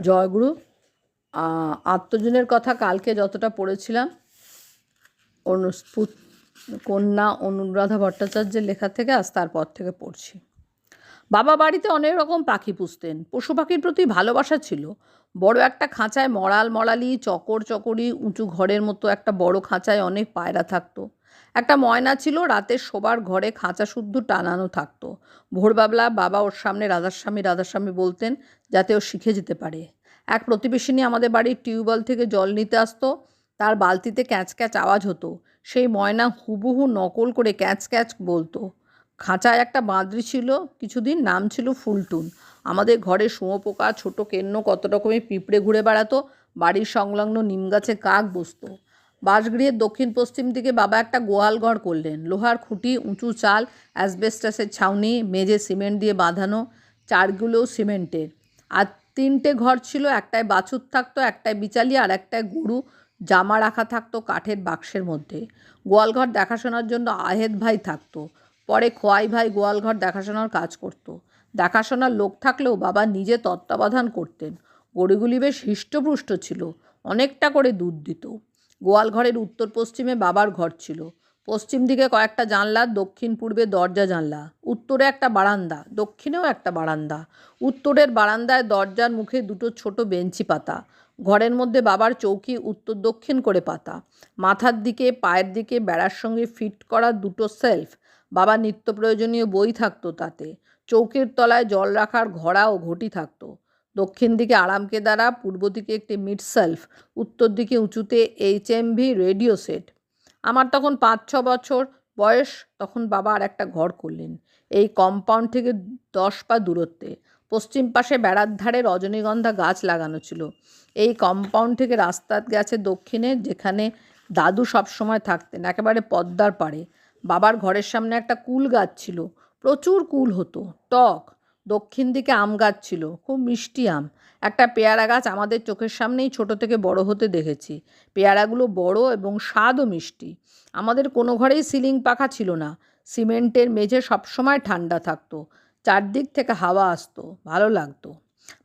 জয়গুরু আত্মজনের কথা কালকে যতটা পড়েছিলাম অনুস্পুত কন্যা অনুরাধা ভট্টাচার্যের লেখা থেকে আজ তারপর থেকে পড়ছি। বাবা বাড়িতে অনেক রকম পাখি পুষতেন। পশু পাখির প্রতি ভালোবাসা ছিল। বড় একটা খাঁচায় মরাল মরালি চকর চকরি, উঁচু ঘরের মতো একটা বড় খাঁচায় অনেক পায়রা থাকতো। একটা ময়না ছিল, রাতে শোবার ঘরে খাঁচা শুদ্ধ টানানো থাকতো। ভোরবেলা বাবা ওর সামনে রাধাস্বামী রাধাস্বামী বলতেন যাতে ও শিখে যেতে পারে। এক প্রতিবেশিনী আমাদের বাড়ির টিউবওয়েল থেকে জল নিতে আসতো। তার বালতিতে ক্যাঁচ ক্যাঁচ আওয়াজ হতো। সেই ময়না হুবহু নকল করে ক্যাঁচ ক্যাচ বলতো। খাঁচায় একটা বাঁদরি ছিল, কিছুদিন নাম ছিল ফুলটুন। আমাদের ঘরে শুঁয়োপোকা ছোটো কেন্ন কত রকমের পিঁপড়ে ঘুরে বেড়াতো, বাড়ির সংলগ্ন নিম গাছে কাক বসতো। বাসগৃহের দক্ষিণ পশ্চিম দিকে বাবা একটা গোয়াল ঘর করলেন। লোহার খুঁটি, উঁচু চাল, অ্যাসবেস্টাসের ছাউনি, মেঝে সিমেন্ট দিয়ে বাঁধানো, চারগুলোও সিমেন্টের। আর তিনটে ঘর ছিল, একটায় বাছুর থাকতো, একটায় বিচালি আর একটায় গরু। জামা রাখা থাকতো কাঠের বাক্সের মধ্যে। গোয়ালঘর দেখাশোনার জন্য আহেদ ভাই থাকতো। পরে খোয়াই ভাই গোয়ালঘর দেখাশোনার কাজ করতো। দেখাশোনার লোক থাকলেও বাবা নিজে তত্ত্বাবধান করতেন। গরুগুলি বেশ হৃষ্টপুষ্ট ছিল, অনেকটা করে দুধ দিত। গোয়ালঘরের উত্তর পশ্চিমে বাবার ঘর ছিল। পশ্চিম দিকে কয়েকটা জানলা, দক্ষিণ পূর্বে দরজা জানলা। উত্তরে একটা বারান্দা, দক্ষিণেও একটা বারান্দা। উত্তরের বারান্দায় দরজার মুখে দুটো ছোট বেঞ্চি পাতা। ঘরের মধ্যে বাবার চৌকি, উত্তর দক্ষিণ করে পাতা। মাথার দিকে, পায়ের দিকে বেড়ার সঙ্গে ফিট করা দুটো সেলফ। বাবার নিত্য প্রয়োজনীয় বই থাকতো তাতে। চৌকির তলায় জল রাখার ঘড়া ও ঘটি থাকতো। দক্ষিণ দিকে আরামকে দ্বারা পূর্ব দিকে একটি মিড সেলফ উত্তর দিকে উঁচুতে এইচ এইচএমভি রেডিও সেট। আমার তখন পাঁচ ছ বছর বয়স, তখন বাবা আর একটা ঘর করলেন এই কম্পাউন্ড থেকে দশ পা দূরত্বে। পশ্চিম পাশে বেড়ার ধারে রজনীগন্ধা গাছ লাগানো ছিল। এই কম্পাউন্ড থেকে রাস্তা গেছে দক্ষিণে, যেখানে দাদু সবসময় থাকতেন, একেবারে পদ্মার পাড়ে। বাবার ঘরের সামনে একটা কুল গাছ ছিল। প্রচুর কুল হতো। টক, দক্ষিণ দিকে আম গাছ ছিল। খুব মিষ্টি আম। একটা পেয়ারা গাছ আমাদের চোখের সামনেই ছোট থেকে বড় হতে দেখেছি। পেয়ারাগুলো বড় এবং স্বাদও মিষ্টি। আমাদের কোনো ঘরেই সিলিং পাখা ছিল না। সিমেন্টের মেঝে সবসময় ঠান্ডা থাকতো। চারদিক থেকে হাওয়া আসতো। ভালো লাগতো।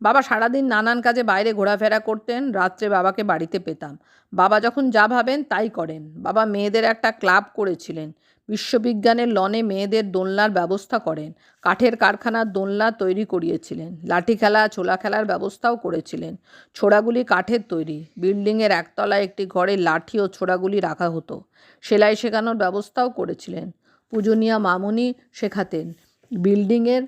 বাবা সারাদিন নানান কাজে বাইরে ঘোরাফেরা করতেন, রাত্রে বাবাকে বাড়িতে পেতাম। বাবা যখন যা ভাবেন তাই করেন। বাবা মেয়েদের একটা ক্লাব করেছিলেন। বিশ্ববিজ্ঞানের লনে মেয়েদের দোলনার ব্যবস্থা করেন। কাঠের কারখানার দোলনা তৈরি করিয়েছিলেন। লাঠি খেলা, ছোলা খেলার ব্যবস্থাও করেছিলেন। ছোড়াগুলি কাঠের তৈরি। বিল্ডিংয়ের একতলায় একটি ঘরে লাঠি ও ছোড়াগুলি রাখা হতো। সেলাই শেখানোর ব্যবস্থাও করেছিলেন। পূজনীয়া মামুনি শেখাতেন। বিল্ডিংয়ের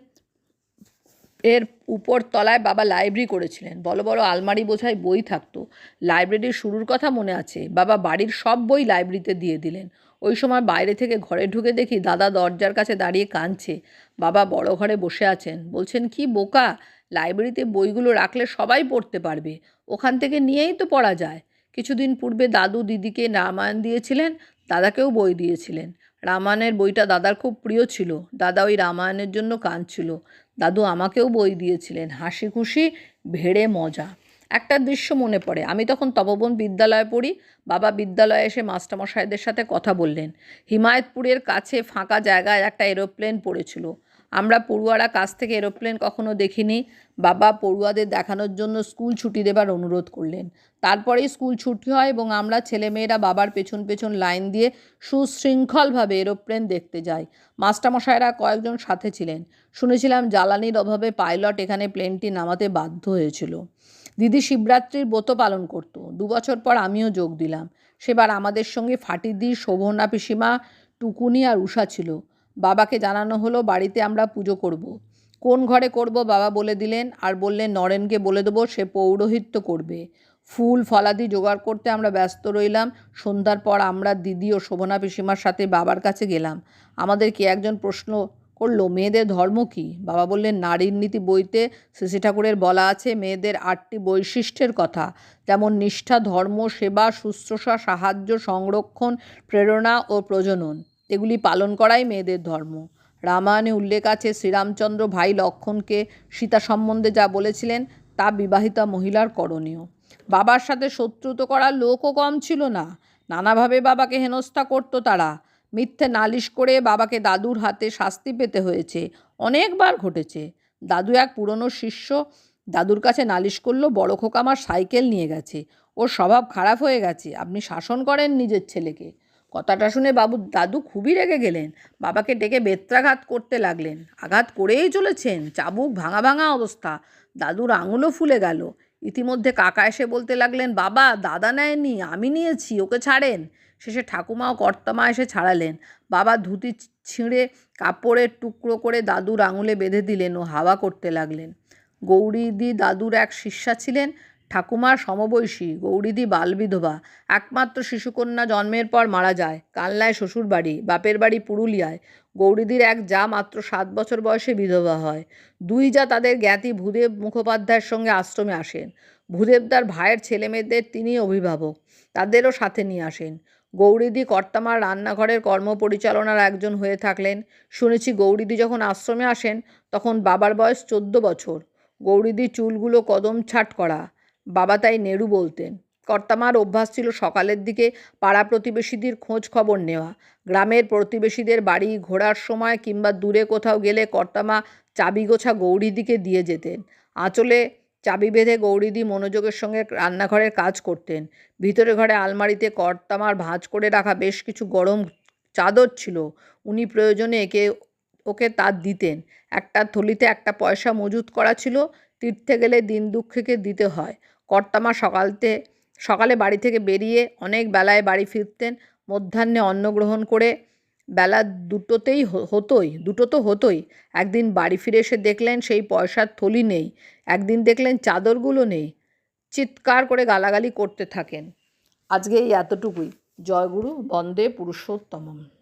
এর উপর তলায় বাবা লাইব্রেরি করেছিলেন। বড় বড় আলমারি বোঝায় বই থাকতো। লাইব্রেরির শুরুর কথা মনে আছে। বাবা বাড়ির সব বই লাইব্রেরিতে দিয়ে দিলেন। ওই সময় বাইরে থেকে ঘরে ঢুকে দেখি দাদা দরজার কাছে দাঁড়িয়ে কাঁদছে। বাবা বড় ঘরে বসে আছেন। বলছেন, কি বোকা? লাইব্রেরিতে বইগুলো রাখলে সবাই পড়তে পারবে। ওখান থেকে নিয়েই তো পড়া যায়। কিছুদিন পূর্বে দাদু দিদিকে রামায়ণ দিয়েছিলেন, দাদাকেও বই দিয়েছিলেন। রামায়ণের বইটা দাদার খুব প্রিয় ছিল। দাদা ওই রামায়ণের জন্য কাঁদছিল। দাদু আমাকেও বই দিয়েছিলেন। হাসি খুশি ভেড়ে মজা। একটা দৃশ্য মনে পড়ে। আমি তখন তপবন বিদ্যালয়ে পড়ি। বাবা বিদ্যালয়ে এসে মাস্টারমশাইদের সাথে কথা বললেন। হিমায়তপুরের কাছে ফাঁকা জায়গায় একটা এরোপ্লেন পড়েছিল। আমরা পড়ুয়ারা কাছ থেকে এরোপ্লেন কখনো দেখিনি। বাবা পড়ুয়াদের দেখানোর জন্য স্কুল ছুটি দেবার অনুরোধ করলেন। তারপরেই স্কুল ছুটি হয় এবং আমরা ছেলেমেয়েরা বাবার পেছন পেছন লাইন দিয়ে সুশৃঙ্খলভাবে এরোপ্লেন দেখতে যাই। মাস্টারমশাইরা কয়েকজন সাথে ছিলেন। শুনেছিলাম জ্বালানির অভাবে পাইলট এখানে প্লেনটি নামাতে বাধ্য হয়েছিল। দিদি শিবরাত্রির ব্রত পালন করত। দু বছর পর আমিও যোগ দিলাম। সেবার আমাদের সঙ্গে ফাটিদি শোভনা পিসিমা, টুকুনি আর উষা ছিল। বাবাকে জানানো হলো, বাড়িতে আমরা পুজো করব। কোন ঘরে করব? বাবা বলে দিলেন, আর বললেন নরেনকে বলে দেবো, সে পৌরোহিত্য করবে। ফুল ফলাদি জোগাড় করতে আমরা ব্যস্ত রইলাম। সন্ধ্যার পর আমরা দিদি ও শোভনা পিসিমার সাথে বাবার কাছে গেলাম। আমাদের কে একজন প্রশ্ন করল, মেয়েদের ধর্ম কী? বাবা বললেন, নারীর নীতি বইতে শ্রী ঠাকুরের বলা আছে, মেয়েদের আটটি বৈশিষ্ট্যের কথা। যেমন নিষ্ঠা, ধর্ম, সেবা, শুশ্রূষা, সাহায্য, সংরক্ষণ, প্রেরণা ও প্রজনন। এগুলি পালন করাই মেয়েদের ধর্ম। রামায়ণে উল্লেখ আছে, শ্রীরামচন্দ্র ভাই লক্ষণকে সীতা সম্বন্ধে যা বলেছিলেন, তা বিবাহিতা মহিলার করণীয়। বাবার সাথে শত্রুত করার লোকও কম ছিল না। নানাভাবে বাবাকে হেনস্থা করতো তারা। মিথ্যে নালিশ করে বাবাকে দাদুর হাতে শাস্তি পেতে হয়েছে। অনেকবার ঘটেছে। দাদু এক পুরনো শিষ্য, দাদুর কাছে নালিশ করল, বড় খোকা আমার সাইকেল নিয়ে গেছে। ওর স্বভাব খারাপ হয়ে গেছে। আপনি শাসন করেন নিজের ছেলেকে। কথাটা শুনে বাবু দাদু খুবই রেগে গেলেন। বাবাকে ডেকে বেত্রাঘাত করতে লাগলেন। আঘাত করেই চলেছেন চাবুক ভাঙা ভাঙা অবস্থা। দাদুর আঙুলও ফুলে গেল। ইতিমধ্যে কাকা এসে বলতে লাগলেন, বাবা, দাদা নেয়নি, আমি নিয়েছি, ওকে ছাড়েন। শেষে ঠাকুমা ও কর্তামা এসে ছাড়ালেন। বাবা ধুতি ছিঁড়ে কাপড়ের টুকরো করে দাদুর আঙুলে বেঁধে দিলেন ও হাওয়া করতে লাগলেন। গৌরীদি দাদুর এক শিষ্যা ছিলেন ঠাকুমার সমবয়সী গৌরীদি বালবিধবা, একমাত্র শিশুকন্যা জন্মের পর মারা যায়, কালনায় শ্বশুরবাড়ি বাপের বাড়ি পুরুলিয়ায়। গৌরীদির এক যা মাত্র সাত বছর বয়সে বিধবা হয়। দুই যা তাদের জ্ঞাতি ভূদেব মুখোপাধ্যায়ের সঙ্গে আশ্রমে আসেন। ভূদেবদার ভাইয়ের ছেলেমেয়েদের তিনি অভিভাবক, তাদেরও সাথে নিয়ে আসেন। গৌরীদি কর্তামার রান্নাঘরের কর্ম পরিচালনার একজন হয়ে থাকলেন। শুনেছি গৌরীদি যখন আশ্রমে আসেন, তখন বাবার বয়স চোদ্দ বছর। গৌরীদি চুলগুলো কদম ছাট করা বাবা তাই নেড়ু বলতেন। কর্তামার অভ্যাস ছিল সকালের দিকে পাড়া প্রতিবেশীদের খোঁজ খবর নেওয়া। গ্রামের প্রতিবেশীদের বাড়ি ঘোরার সময় কিংবা দূরে কোথাও গেলে কর্তামা চাবি গোছা গৌরীদিকে দিয়ে যেতেন। আঁচলে চাবি বেঁধে গৌরীদি মনোযোগের সঙ্গে রান্নাঘরের কাজ করতেন। ভিতরে ঘরে আলমারিতে কর্তামার ভাঁজ করে রাখা বেশ কিছু গরম চাদর ছিল। উনি প্রয়োজনে একে ওকে তা দিতেন। একটা থলিতে একটা পয়সা মজুত করা ছিল। তীর্থে গেলে দিন দুঃখীকে দিতে হয়। কর্তামা সকালতে, সকালে বাড়ি থেকে বেরিয়ে অনেক বেলায় বাড়ি ফিরতেন। মধ্যাহ্নে অন্ন গ্রহণ করে বেলা দুটোতেই হতোই, দুটো তো হতোই। একদিন বাড়ি ফিরে এসে দেখলেন সেই পয়সার থলি নেই। একদিন দেখলেন চাদরগুলো নেই। চিৎকার করে গালাগালি করতে থাকেন। আজকে এই এতটুকুই। জয়গুরু বন্দে পুরুষোত্তমম।